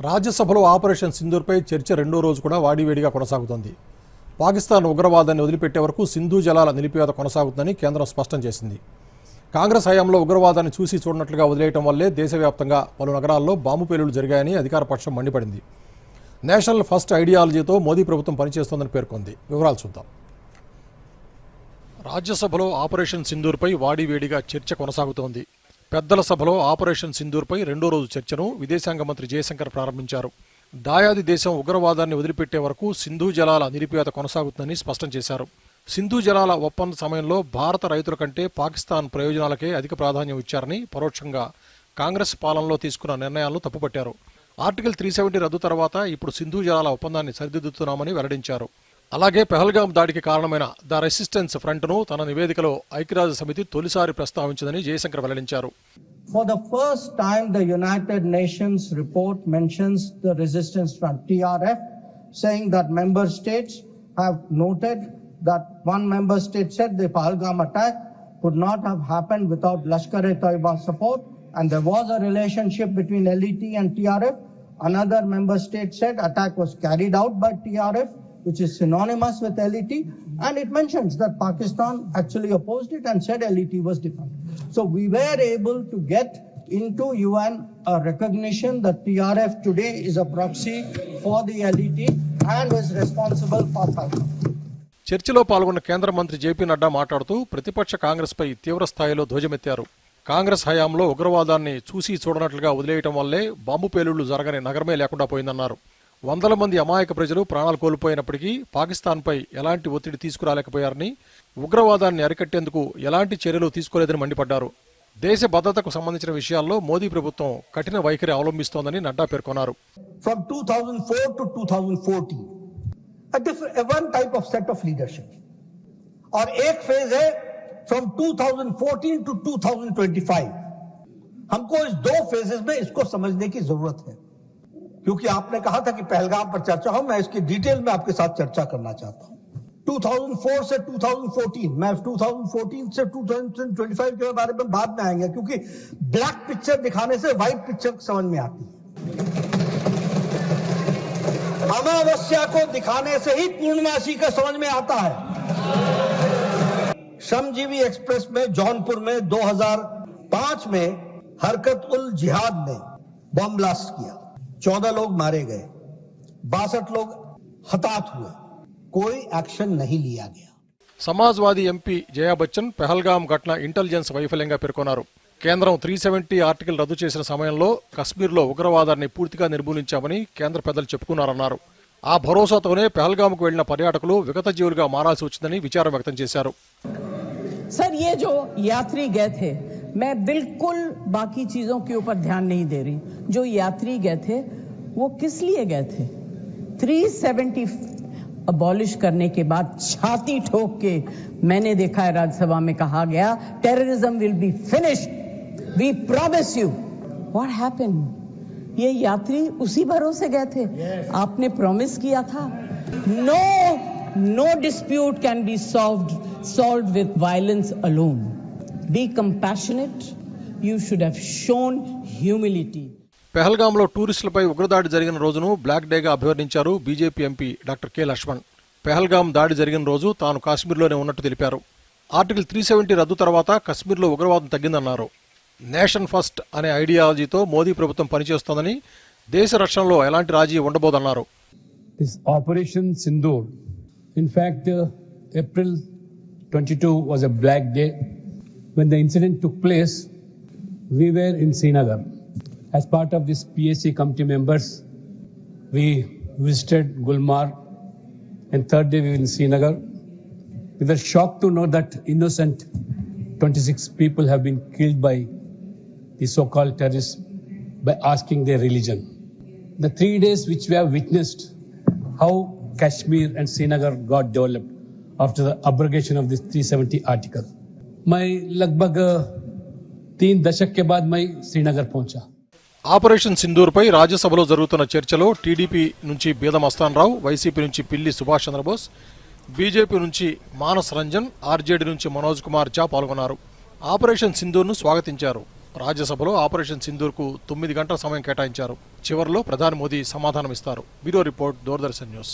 రాజ్యసభలో ఆపరేషన్ సింధూర్పై చర్చ రెండో రోజు కూడా వాడివేడిగా కొనసాగుతోంది. పాకిస్తాన్ ఉగ్రవాదాన్ని వదిలిపెట్టే వరకు సింధు జలాల నిలిపివేత కొనసాగుతుందని కేంద్రం స్పష్టం చేసింది. కాంగ్రెస్ హయాంలో ఉగ్రవాదాన్ని చూసి చూడనట్లుగా వదిలేయటం వల్లే దేశవ్యాప్తంగా పలు నగరాల్లో బాంబు పేలుళ్ళు జరిగాయని అధికార పక్షం మండిపడింది. నేషనల్ ఫస్ట్ ఐడియాలజీతో మోదీ ప్రభుత్వం పనిచేస్తోందని పేర్కొంది. వివరాలు చూద్దాం. రాజ్యసభలో ఆపరేషన్ సింధూర్పై వాడివేడిగా చర్చ కొనసాగుతోంది. పెద్దల సభలో ఆపరేషన్ సింధూర్పై రెండో రోజు చర్చను విదేశాంగ మంత్రి జయశంకర్ ప్రారంభించారు. దాయాది దేశం ఉగ్రవాదాన్ని వదిలిపెట్టే వరకు సింధు జలాల నిలిపివేత కొనసాగుతుందని స్పష్టం చేశారు. సింధు జలాల ఒప్పంద సమయంలో భారత రైతుల కంటే పాకిస్తాన్ ప్రయోజనాలకే అధిక ప్రాధాన్యం ఇచ్చారని పరోక్షంగా కాంగ్రెస్ పాలనలో తీసుకున్న నిర్ణయాలను తప్పుపట్టారు. ఆర్టికల్ త్రీ సెవెంటీ రద్దు తర్వాత ఇప్పుడు సింధు జలాల ఒప్పందాన్ని సరిదిద్దుతున్నామని వెల్లడించారు. అలాగే పెహల్గాం దాడికి కారణమైన ద రెసిస్టెన్స్ ఫ్రంట్ను తన నివేదికలో ఐక్యరాజ్య సమితి తొలిసారి ప్రస్తావించిందని జయశంకర్ వెల్లడించారు For the first time, the United Nations report mentions the resistance front, TRF, saying that member states have noted that one member state said the Pahalgam attack could not have happened without Lashkar-e-Taiba support, and there was a relationship between LET and TRF. Another member state said attack was carried out by TRF, which is synonymous with LET, and it mentions that Pakistan actually opposed it and said LET was defunct. So we were able to get into UN a recognition that TRF today is a proxy for the LET and is responsible for Pakistan. చర్చలో పాల్గొన్న కేంద్ర మంత్రి JP Nadda మాట్లాడుతూ ప్రతిపక్ష కాంగ్రెస్పై తీవ్ర స్థాయిలో ధ్వజమెత్తారు కాంగ్రెస్ హయాంలో ఉగ్రవాదాన్ని చూసి చూడనట్లుగా వదిలేయటం వల్లే బాంబు పేలుళ్ళు జరగని నగరమే లేకుండా పోయిందన్నారు వందల మంది అమాయక ప్రజలు ప్రాణాలు కోల్పోయినప్పటికీ పాకిస్తాన్పై ఎలాంటి ఒత్తిడి తీసుకురాలేకపోయారని ఉగ్రవాదాన్ని అరికట్టేందుకు ఎలాంటి చర్యలు తీసుకోలేదని మండిపడ్డారు దేశ భద్రతకు సంబంధించిన విషయాల్లో మోదీ ప్రభుత్వం కఠిన వైఖరి అవలంబిస్తోందని నడ్డా పేర్కొన్నారు From 2004 to 2014, a different, a one type of set of leadership. और एक फेज है from 2014 to 2025. हमको इस दो फेजेस में इसको समझने की जरूरत है क्योंकि आपने कहा था कि पहलगाम पर चर्चा हो, मैं इसकी डिटेल में आपके साथ चर्चा करना चाहता हूँ। 2004 से 2014 मैं 2014 से 2025 के बारे में बाद में आएँगे, क्योंकि ब्लैक पिक्चर दिखाने से व्हाइट पिक्चर समझ में आती है। अमावस्या को दिखाने से ही पूर्णमासी का समझ में आता है। श्रमजीवी एक्सप्रेस में, जौनपुर में 2005 में हरकत उल जिहाद ने बम ब्लास्ट किया। चौदह लोग मारे गए बासठ लोग हताहत हुए कोई एक्शन नहीं लिया गया సమాజ్వాదీ ఎంపీ జయా బచ్చన్ పెహల్గాం ఘటన ఇంటెలిజెన్స్ వైఫల్యంగా పేర్కొన్నారు కేంద్రం త్రీ సెవెంటీ ఆర్టికల్ రద్దు చేసిన సమయంలో కశ్మీర్లో ఉగ్రవాదాన్ని పూర్తిగా నిర్మూలించామని కేంద్ర పెద్దలు చెప్పుకున్నారన్నారు ఆ భరోసాతోనే పెహల్గాంకు వెళ్లిన పర్యాటకులు విగత జీవులుగా మారాల్సి వచ్చిందని విచారం వ్యక్తం చేశారు सर ये जो यात्री गए थे मैं बिल्कुल बाकी चीज़ों के ऊपर ध्यान नहीं दे रही। जो यात्री गए थे वो किस लिए गए थे? 370 अबॉलिश करने के बाद छाती ठोक के मैंने देखा है राज्यसभा में कहा गया terrorism will be finished we promise you what happen ये यात्री उसी भरोसे गए थे। Yes. आपने प्रॉमिस किया था। No no dispute can be solved solved with violence alone. Be compassionate. You should have shown humility. పెహల్గాంలో టూరిస్టులపై ఉగ్రదాడి జరిగిన రోజును బ్లాక్ డేగా అభివర్ణించారు BJP MP doctor K Laxman Pahalgam దాడి జరిగిన రోజు తాను కాశ్మీర్లోనే ఉన్నట్టు తెలిపారు ఆర్టికల్ త్రీ సెవెంటీ రద్దు తర్వాత కశ్మీర్లో ఉగ్రవాదం తగ్గిందన్నారు నేషన్ ఫస్ట్ అనే ఐడియాలజీతో మోదీ ప్రభుత్వం పనిచేస్తోందని దేశ రక్షణలో ఎలాంటి రాజీ ఉండబోదన్నారు this Operation Sindoor. In fact, uh, April 22 was a black day. When the incident took place, we were in Srinagar. As part of this PAC committee members, we visited Gulmar and third day we were in Srinagar. We were shocked to know that innocent 26 people have been killed by the so-called terrorists by asking their religion. The three days which we have witnessed how Kashmir and Srinagar got developed after the abrogation of this 370 article. मैं लगभग अ, तीन दशक के बाद मैं श्रीनगर पहुंचा operation సింధూర్పై రాజ్యసభలో జరుగుతున్న చర్చలో టీడీపీ నుంచి బీదం అస్తాన్రావు వైసీపీ నుంచి పిల్లి సుభాష్ చంద్రబోస్ బీజేపీ నుంచి మానస్ రంజన్ ఆర్జేడీ నుంచి మనోజ్ కుమార్ ఝా పాల్గొన్నారు ఆపరేషన్ సింధూర్ను స్వాగతించారు రాజ్యసభలో ఆపరేషన్ సింధూర్కు తొమ్మిది గంటల సమయం కేటాయించారు చివరిలో ప్రధాని మోదీ సమాధానమిస్తారు బ్యూరో రిపోర్ట్ దూరదర్శన్ న్యూస్